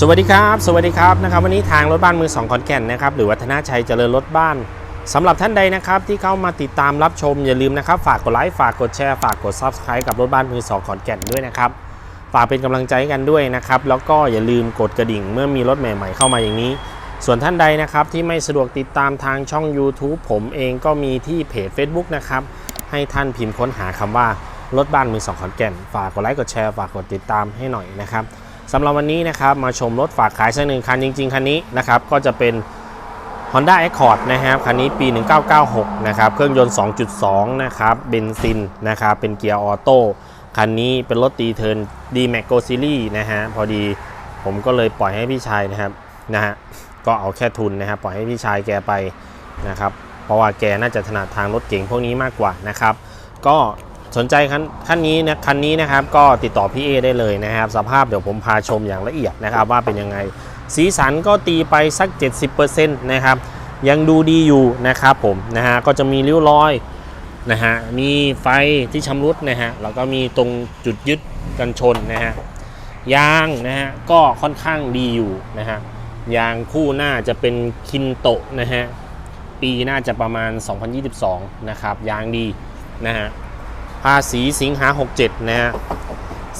สวัสดีครับ สวัสดีครับนะครับ วันนี้ทางรถบ้านมือสองขอนแก่นนะครับ หรือวัฒนาชัยเจริญรถบ้านสำหรับท่านใดนะครับ ที่เข้ามาติดตามรับชมอย่าลืมนะครับ ฝากกดไลค์ฝากกดแชร์ฝากกด Subscribe กับรถบ้านมือสองขอนแก่นด้วยนะครับ ฝากเป็นกำลังใจกันด้วยนะครับ แล้วก็อย่าลืมกดกระดิ่งเมื่อมีรถใหม่ ๆ เข้ามาอย่างนี้ ส่วนท่านใดนะครับที่ไม่สะดวกติดตามทางช่อง YouTube ผมเองก็มีที่เพจ Facebook นะครับให้ท่านพิมพ์ค้นหาคำว่ารถบ้านมือสองขอนแก่น ฝากกดไลค์กดแชร์ฝากกดติดตามให้หน่อยนะครับ สำหรับวันนี้นะครับมาชมรถฝากขายสักหนึ่งคันจริง ๆ คันนี้นะครับก็จะเป็น Honda Accord นะครับคันนี้ปี 1996 นะครับเครื่องยนต์ 2.2 นะครับเบนซินนะครับเป็นเกียร์ออโต้คันนี้เป็นรถตีเทิร์น D Max Go Series นะฮะพอดีผมก็เลยปล่อยให้พี่ชายนะครับนะฮะก็เอาแค่ทุนนะครับปล่อยให้พี่ชายแกไปนะครับเพราะว่าแกน่าจะถนัดทางรถเก๋งพวกนี้มากกว่านะครับก็ สนใจคันคันนี้นะคันนี้นะครับก็ติดต่อพี่เอได้เลยนะครับ สภาพเดี๋ยวผมพาชมอย่างละเอียดนะครับว่าเป็นยังไง สีสันก็ตีไปสัก 70%นะครับยังดูดีอยู่นะครับผมนะฮะก็จะมีริ้วรอยนะฮะมีไฟที่ชำรุดนะฮะแล้วก็มีตรงจุดยึดกันชนนะฮะยางนะฮะก็ค่อนข้างดีอยู่นะฮะยางคู่หน้าจะเป็นคินโตะนะฮะปีน่าจะประมาณ 2022 นะครับ ยางดีนะฮะ ภาษีสิงหา 67 นะฮะ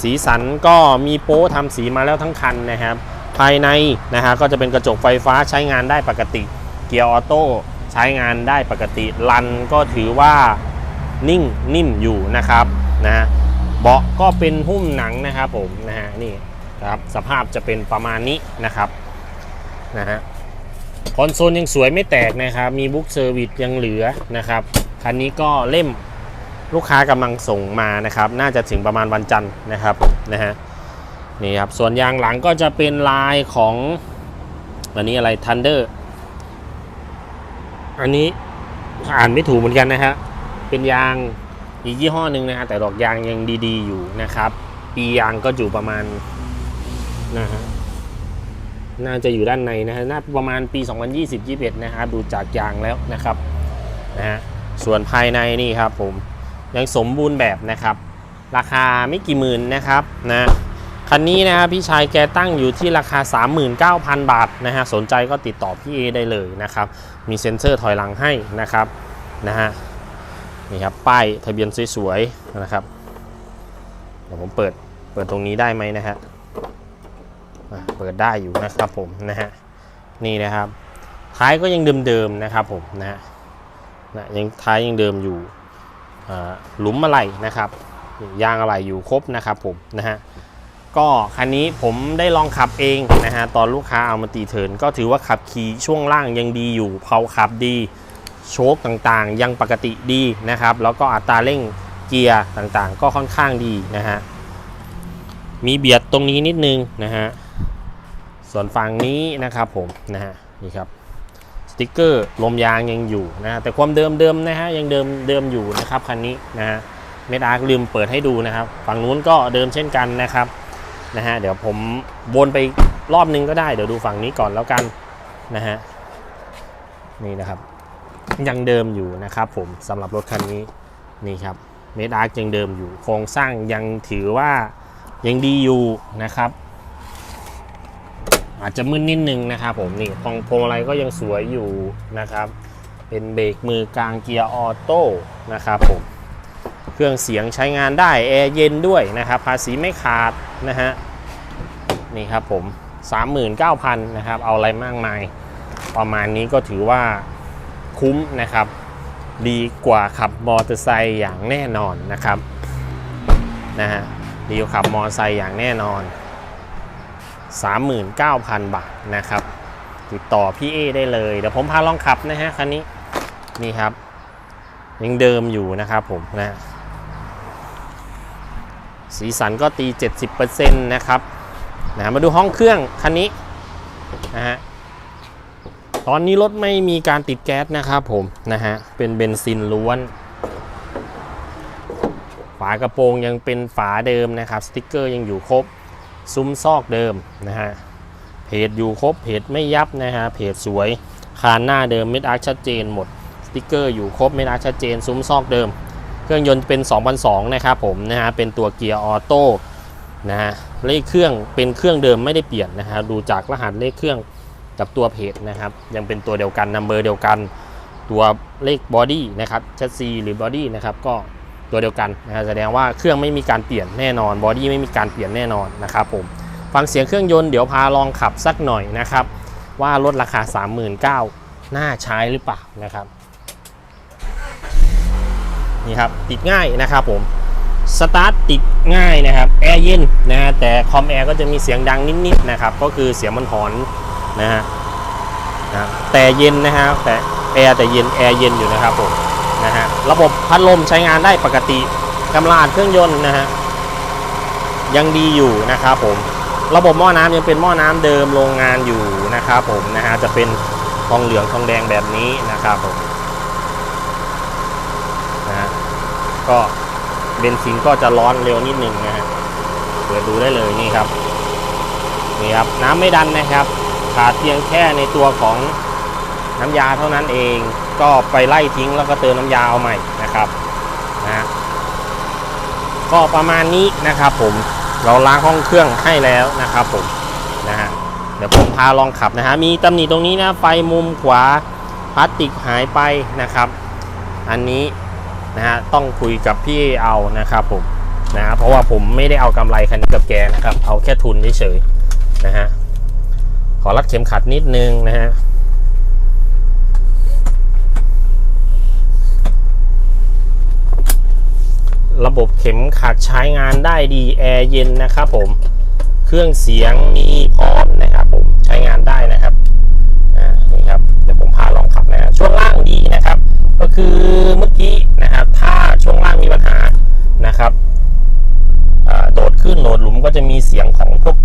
สีสันก็มีโป้ทำสีมาแล้วทั้งคันนะครับ ภายในนะฮะก็จะเป็นกระจกไฟฟ้าใช้งานได้ปกติ เกียร์ออโต้ใช้งานได้ปกติ ลันก็ถือว่านิ่งนิ่มอยู่นะครับนะเบาะก็เป็นหุ้มหนังนะครับผมนะฮะนี่ครับสภาพจะเป็นประมาณนี้นะครับนะฮะคอนโซลยังสวยไม่แตกนะครับ มีบุ๊กเซอร์วิสยังเหลือนะครับ คันนี้ก็เล่ม ลูกค้ากำลังส่งมานะครับ น่าจะถึงประมาณวันจันทร์นะครับนะฮะนี่ครับส่วนยางหลังก็จะเป็นลายของอันนี้อะไร Thunder อันนี้อ่านไม่ถูกเหมือนกันนะฮะเป็นยางอีกยี่ห้อหนึ่งนะฮะแต่ดอกยางยังดีๆอยู่นะครับ ปียางก็อยู่ประมาณนะฮะน่าจะอยู่ด้านในนะฮะน่าประมาณปี 2020-21 นะครับดูจากยางแล้วนะครับนะฮะส่วนภายในนี่ครับผม ยังสมบูรณ์แบบนะครับ ราคาไม่กี่หมื่นนะครับนะคันนี้นะครับพี่ชายแกตั้งอยู่ที่ราคา 39,000 บาทนะฮะสนใจก็ติดต่อพี่เอได้เลยนะครับ มีเซ็นเซอร์ถอยหลังให้นะครับนะฮะนี่ครับป้ายทะเบียนสวยๆนะครับเดี๋ยวผมเปิดเปิดตรงนี้ได้ไหมนะฮะเปิดได้อยู่นะครับผมนะฮะนี่นะครับท้ายก็ยังเดิมๆนะครับผมนะฮะนะยังท้ายยังเดิมอยู่ หลุมอะไรนะครับ ยางอะไรอยู่ครบนะครับผมนะฮะก็คันนี้ผมได้ลองขับเองนะฮะตอนลูกค้าเอามาตีเทินก็ถือว่าขับขี่ช่วงล่างยังดีอยู่เพาขับดีโชคต่างๆ ยังปกติดีนะครับ แล้วก็อัตราเร่งเกียร์ต่างๆ ก็ค่อนข้างดีนะฮะมีเบียดตรงนี้นิดนึงนะฮะส่วนฝั่งนี้นะครับผมนะฮะนี่ครับ สติกเกอร์ลมยางยังอยู่นะฮะแต่ความเดิมๆนะฮะยังเดิมเดิมอยู่นะครับคันนี้นะฮะเมดอาร์ลืมเปิดให้ดูนะครับ ฝั่งนู้นก็เดิมเช่นกันนะครับนะฮะเดี๋ยวผมวนไปรอบนึงก็ได้เดี๋ยวดูฝั่งนี้ก่อนแล้วกันนะฮะนี่นะครับ ยังเดิมอยู่นะครับผมสำหรับรถคันนี้นี่ครับเมดอาร์ยังเดิมอยู่ โครงสร้างยังถือว่ายังดีอยู่นะครับ อาจจะมึนนิดนึงนะครับผมนี่พวงพวงอะไรก็ยังสวยอยู่นะครับ เป็นเบรกมือกลางเกียร์ออโต้นะครับผมเครื่องเสียงใช้งานได้แอร์เย็นด้วยนะครับ ภาษีไม่ขาดนะฮะนี่ครับผม 39,000นะครับ เอาอะไรมากมาย ประมาณนี้ก็ถือว่าคุ้มนะครับ ดีกว่าขับมอเตอร์ไซค์อย่างแน่นอนนะครับนะฮะดีกว่าขับมอเตอร์ไซค์อย่างแน่นอน 39,000 บาทนะครับ ติดต่อพี่เอได้เลย เดี๋ยวผมพาลองขับนะฮะคันนี้นี่ครับ ยังเดิมอยู่นะครับผมนะสีสันก็ตี 70%นะครับนะมาดูห้องเครื่องคันนี้นะฮะตอนนี้รถไม่มีการติดแก๊สนะครับผมนะฮะเป็นเบนซินล้วน ฝากระโปรงยังเป็นฝาเดิมนะครับ สติกเกอร์ยังอยู่ครบ ซุ้มซอกเดิมนะฮะเพจอยู่ครบเพจไม่ยับนะฮะเพจสวยคานหน้าเดิมเม็ดอาร์คชัดเจนหมดสติกเกอร์อยู่ครบเม็ดอาร์คชัดเจนซุ้มซอกเดิม เครื่องยนต์เป็น 2002 นะครับผมนะฮะเป็นตัวเกียร์ออโต้นะฮะเลขเครื่องเป็นเครื่องเดิมไม่ได้เปลี่ยนนะฮะดูจากรหัสเลขเครื่องกับตัวเพจนะครับ ยังเป็นตัวเดียวกันนัมเบอร์เดียวกัน ตัวเลขบอดี้นะครับชัดซีหรือบอดี้นะครับก็ ตัวเดียวกันนะแสดงว่าเครื่องไม่มีการเปลี่ยนแน่นอนบอดี้ไม่มีการเปลี่ยนแน่นอนนะครับผมฟังเสียงเครื่องยนต์เดี๋ยวพาลองขับสักหน่อยนะครับว่ารถราคา 39,000น่าใช้หรือเปล่านะครับนี่ครับติดง่ายนะครับผมสตาร์ทติดง่ายนะครับแอร์เย็นนะฮะแต่คอมแอร์ก็จะมีเสียงดังนิดๆนะครับก็คือเสียงมันหอนนะฮะนะแต่เย็นนะฮะแต่แอร์แต่เย็นแอร์เย็นอยู่นะครับผม นะฮะระบบพัดลมใช้งานได้ปกติกำลังอัดเครื่องยนต์นะฮะยังดีอยู่นะครับผมระบบหม้อน้ำยังเป็นหม้อน้ำเดิมโรงงานอยู่นะครับผมนะฮะจะเป็นทองเหลืองทองแดงแบบนี้นะครับผมนะฮะก็เบนซินก็จะร้อนเร็วนิดนึงนะฮะเปิดดูได้เลยนี่ครับนี่ครับน้ำไม่ดันนะครับ ขาดเพียงแค่ในตัวของน้ำยาเท่านั้นเอง ก็ไปไล่ทิ้งแล้วก็เติมน้ำยาเอาใหม่นะครับนะฮะก็ประมาณนี้นะครับผมเราล้างห้องเครื่องให้แล้วนะครับผมนะฮะเดี๋ยวผมพาลองขับนะฮะมีตำหนิตรงนี้นะไฟมุมขวาพลาสติกหายไปนะครับ อันนี้นะฮะต้องคุยกับพี่เอานะครับผมนะฮะเพราะว่าผมไม่ได้เอากำไรคันนี้กับแกนะครับ เอาแค่ทุนเฉยๆนะฮะขอรัดเข็มขัดนิดนึงนะฮะ ระบบเข็มขัดใช้งานได้ดีแอร์เย็นนะครับผมเครื่องเสียงมีพร้อมนะครับผมใช้งานได้นะครับนี่ครับเดี๋ยวผมพาลองขับนะช่วงล่างดีนะครับ ก็คือเมื่อกี้นะครับถ้าช่วงล่างมีปัญหานะครับโดดขึ้นโดดหลุมก็จะมีเสียงของพวก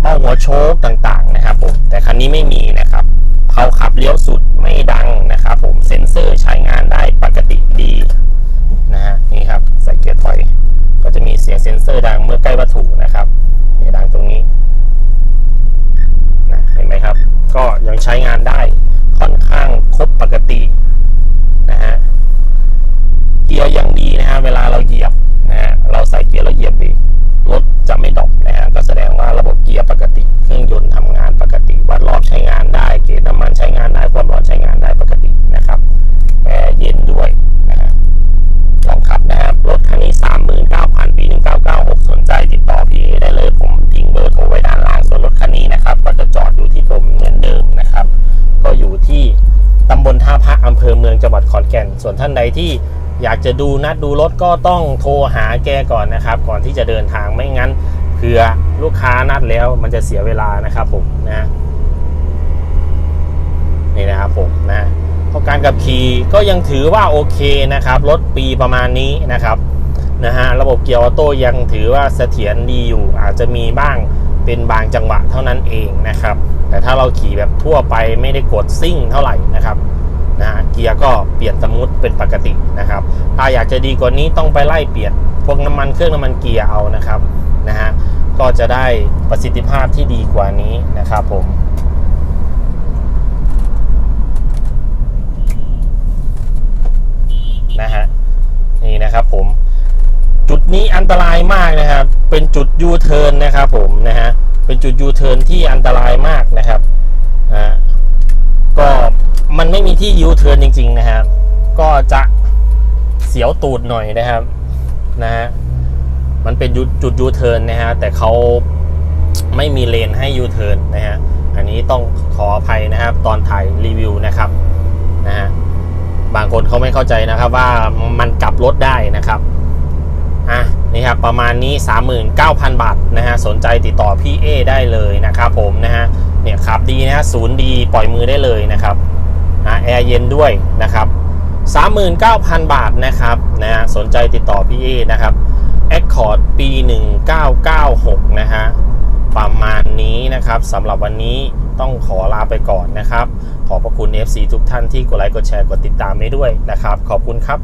เบ้าหัวโชคต่างๆนะครับผมแต่คันนี้ไม่มีนะครับเขาขับเลี้ยวสุด อำเภอเมืองจังหวัดขอนแก่น ส่วนท่านใดที่อยากจะดูนัดดูรถก็ต้องโทรหาแกก่อนนะครับ ก่อนที่จะเดินทางไม่งั้นเผื่อลูกค้านัดแล้วมันจะเสียเวลานะครับผมนะนี่นะครับผมนะเพราะการขับขี่ก็ยังถือว่าโอเคนะครับรถปีประมาณนี้นะครับนะฮะระบบเกียร์ออโต้ยังถือว่าเสถียรดีอยู่ อาจจะมีบ้างเป็นบางจังหวะเท่านั้นเองนะครับ แต่ถ้าเราขี่แบบทั่วไปไม่ได้กดซิ่งเท่าไหร่นะครับ นะฮะเกียร์ก็เปลี่ยนสมูทเป็นปกตินะครับ ถ้าอยากจะดีกว่านี้ต้องไปไล่เปลี่ยนพวกน้ำมันเครื่องน้ำมันเกียร์เอานะครับนะฮะก็จะได้ประสิทธิภาพที่ดีกว่านี้นะครับผมนะฮะนี่นะครับผมจุดนี้อันตรายมากนะครับ เป็นจุดยูเทิร์นนะครับผมนะฮะเป็นจุดยูเทิร์นที่อันตรายมากนะครับนะก็ มันไม่มีที่ยูเทิร์นจริง ๆ นะครับ ก็จะเสียวตูดหน่อยนะครับนะฮะมันเป็นจุดยูเทิร์นนะฮะแต่เขาไม่มีเลนให้ยูเทิร์นนะฮะอันนี้ต้องขออภัยนะครับ ตอนถ่ายรีวิวนะครับนะฮะบางคนเขาไม่เข้าใจนะครับว่ามันกลับรถได้นะครับอะนี่ครับประมาณนี้ 39,000 บาทนะฮะสนใจติดต่อพี่เอได้เลยนะครับผมนะฮะเนี่ยขับดีนะฮะศูนย์ดีปล่อยมือได้เลยนะครับ แอร์เย็นด้วยนะครับ 39,000 บาทนะครับนะฮะสนใจติดต่อพี่เอนะครับ Accord ปี 1996 นะฮะประมาณนี้นะครับสำหรับวันนี้ต้องขอลาไปก่อนนะครับ ขอบพระคุณ FC ทุกท่านที่กดไลค์กดแชร์กดติดตามให้ด้วยนะครับ ขอบคุณครับ